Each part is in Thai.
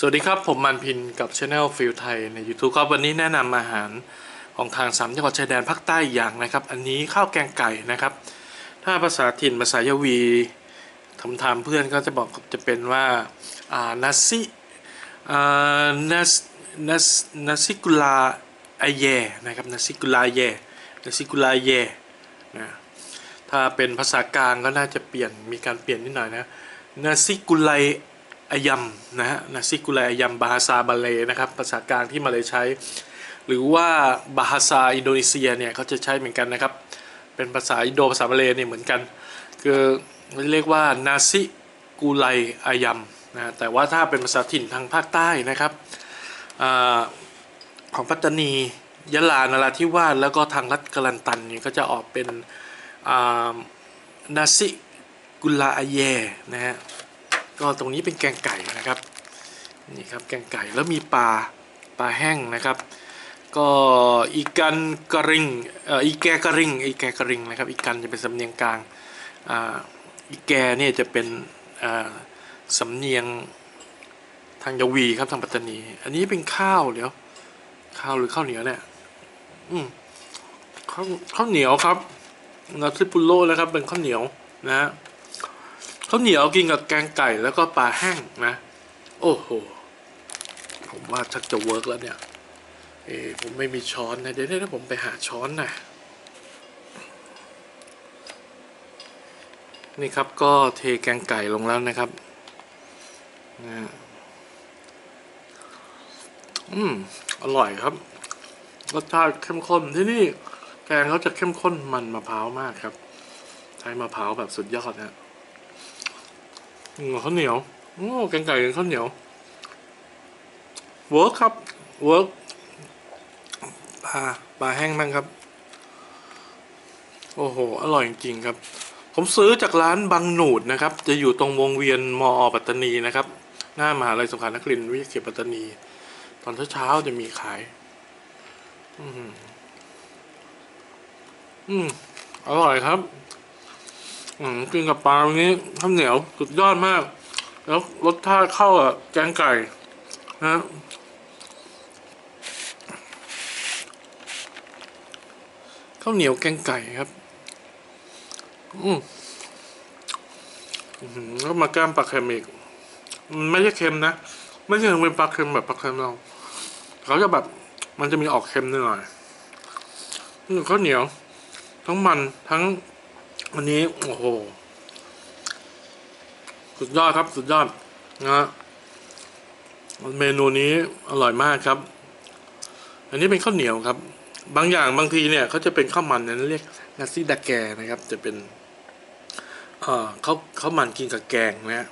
สวัสดีครับ ผมมันพินกับช anel ฟิลไทยใน YouTube ครับวันนี้แนะนำอาหารของทางสามจังหวัดชายแดนภาคใต้อย่างนะครับ อันนี้ข้าวแกงไก่นะครับ ถ้าภาษาถิ่นภาษายาวีทำทามเพื่อนก็จะบอกจะเป็นว่านาซินาสนาสนาซิกุลาอเยนะครับนาซิกุลาเยนาซิกุลาเยนะถ้าเป็นภาษากลางก็น่าจะเปลี่ยนมีการเปลี่ยนนิดหน่อยนะนาซิกุไล อายัมนะฮะนาซิกุลอายัมบาฮาซาบาเลนะครับภาษากลางที่มาเลยใช้ หรือว่าบาฮาซาอินโดนีเซียเนี่ยเขาจะใช้เหมือนกันนะครับ เป็นภาษาอินโดภาษามาเลเนี่ยเหมือนกัน คือเรียกว่านาซิกุไลอายัมนะแต่ว่าถ้าเป็นภาษาถิ่นทางภาคใต้นะครับอของปัตตานียะลานราธิวาสแล้วก็ทางรัฐกลันตันเนี่ยก็จะออกเป็นนาซิกุลาอเยนะฮะ ก็ตรงนี้เป็นแกงไก่นะครับนี่ครับแกงไก่แล้วมีปลาปลาแห้งนะครับ ก็อีกันกระริงเอ่ออีแกกระริงอีแกกระริงนะครับอีกันจะเป็นสำเนียงกลางอีแกเนี่ยจะเป็นสำเนียงทางยวีครับทางปัตตานี อันนี้เป็นข้าวเดี๋ยวข้าวหรือข้าวเหนียวเนี่ยอืมข้าวข้าวเหนียวครับนาซิปุโรนะครับเป็นข้าวเหนียวนะฮะ ข้าวเหนียวกินกับแกงไก่แล้วก็ปลาแห้งนะ โอ้โห ผมว่าชักจะเวิร์กแล้วเนี่ย เอ้ผมไม่มีช้อนนะ เดี๋ยวนะผมไปหาช้อนนะนี่ครับก็เทแกงไก่ลงแล้วนะครับนะอืม อร่อยครับ รสชาติเข้มข้นที่นี่ แกงเขาจะเข้มข้นมันมะพร้าวมากครับ ใช้มะพร้าวแบบสุดยอดนะ อืมข้าวเหนียวโอ้แกงไก่กับข้าวเหนียวเวิร์กครับเวิร์กปลาปลาแห้งบ้างครับ โอ้โห อร่อยจริงครับ ผมซื้อจากร้านบางหนูดนะครับ จะอยู่ตรงวงเวียนมอปัตตานีนะครับ หน้ามหาลัยสงขลานครินทร์วิทยาเขตปัตตานี ตอนเช้าๆจะมีขาย อืมอืมอร่อยครับ กินกับปลาอย่างนี้ข้าวเหนียวสุดยอดมาก แล้วรสชาติเข้ากับแกงไก่นะข้าวเหนียวแกงไก่ครับ อืมแล้วมาแก้มปลาเค็มอีกไม่ใช่เค็มนะ ไม่ใช่เป็นปลาเค็มแบบปลาเค็มเรา เขาจะแบบ มันจะมีออกเค็มนิดหน่อยข้าวเหนียว ทั้งมันทั้ง วันนี้โอ้โห สุดยอดครับสุดยอดนะฮะเมนูนี้อร่อยมากครับ อันนี้เป็นข้าวเหนียวครับ บางอย่างบางทีเนี่ยเขาจะเป็นข้าวมันนั้นเรียกนาซิดาแกนะครับ จะเป็นเอ่อข้าวข้าวมันกินกับแกงนะฮะ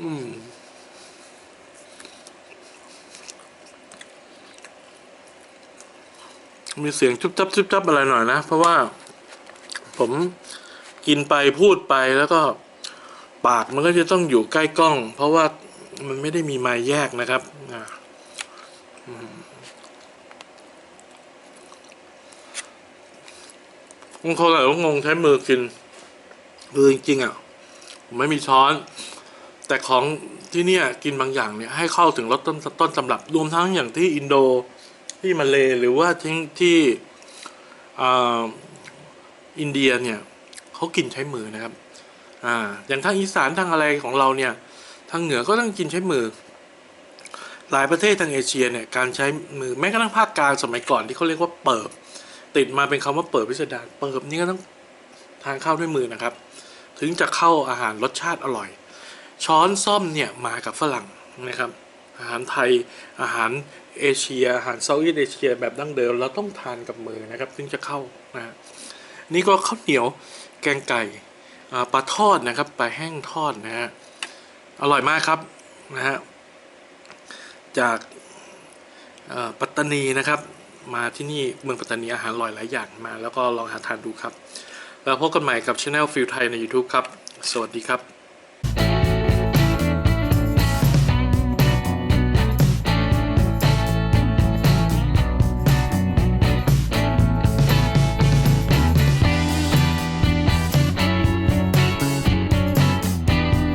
อืมมีเสียงจุบจับจุบจับอะไรหน่อยนะ เพราะว่า ผมกินไปพูดไปแล้วก็ปากมันก็จะต้องอยู่ใกล้กล้อง เพราะว่ามันไม่ได้มีไม้แยกนะครับอ่าอืมบางคนอาจจะงงใช้มือกินคือจริงๆอะผมไม่มีช้อน แต่ของที่เนี่ยกินบางอย่างเนี่ยให้เข้าถึงรสต้นต้นตำรับรวมทั้งอย่างที่อินโดที่มาเลหรือว่าที่ที่ อินเดียเนี่ยเขากินใช้มือนะครับ อ่า อย่างทางอีสานทางอะไรของเราเนี่ย ทางเหนือก็ต้องกินใช้มือ หลายประเทศทางเอเชียเนี่ยการใช้มือแม้กระทั่งภาคกลางสมัยก่อนที่เขาเรียกว่าเปิบ ติดมาเป็นคำว่าเปิบพิสดารเปิบนี่ก็ต้องทานข้าวด้วยมือนะครับ ถึงจะเข้าอาหารรสชาติอร่อย ช้อนซ่อมเนี่ยมากับฝรั่งนะครับ อาหารไทยอาหารเอเชีย อาหารเซาท์อีสเอเชียแบบดั้งเดิมเราต้องทานกับมือนะครับ ถึงจะเข้านะ นี่ก็ข้าวเหนียวแกงไก่ปลาทอดนะครับปลาแห้งทอดนะฮะอร่อยมากครับนะฮะจากปัตตานีนะครับ มาที่นี่เมืองปัตตานีอาหารอร่อยหลายอย่างมา แล้วก็ลองหาทานดูครับ แล้วพบกันใหม่กับช anel ฟิลไทยใน YouTube ครับ สวัสดีครับ